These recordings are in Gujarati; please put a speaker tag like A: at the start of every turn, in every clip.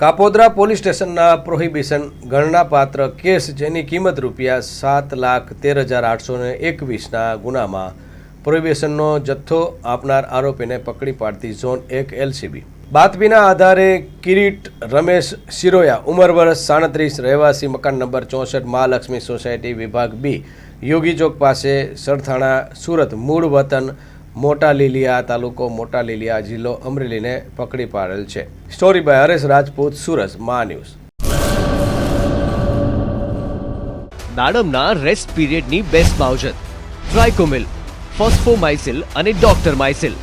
A: કાપોદ્રા પોલીસ સ્ટેશનના પ્રોહિબિશન ગણનાપાત્ર કેસ જેની કિંમત રૂપિયા સાત લાખ તેર હજાર આઠસો ને એકવીસના ગુનામાં પ્રોહિબિશનનો જથ્થો આપનાર આરોપીને પકડી પાડતી ઝોન એક એલસીબી. બાતમીના આધારે કિરીટ રમેશ શિરોયા, ઉંમર વર્ષ સાડત્રીસ, રહેવાસી મકાન નંબર ચોસઠ, મહાલક્ષ્મી સોસાયટી વિભાગ બી, યોગી ચોક પાસે, સરથાણા, સુરત, મૂળ વતન મોટા લીલિયા તાલુકો મોટા લીલિયા જિલ્લો અમરેલીને પકડી પાડેલ છે. Story by Haresh Rajput, Surat, Maa news.
B: દાડમના rest પીરિયડની બેસ્ટ માવજત ટ્રાયકોમિલ ફોસ્ફોમાઇસિલ અને ડોક્ટર માઇસિલ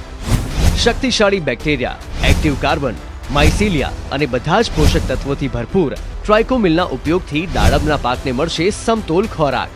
B: શક્તિશાળી બેક્ટેરિયા એક્ટિવ કાર્બન માઇસિલિયા અને બધા જ પોષક તત્વોથી ભરપૂર ટ્રાયકોમિલના ઉપયોગથી દાડમના પાકને મળશે સમતોલ ખોરાક.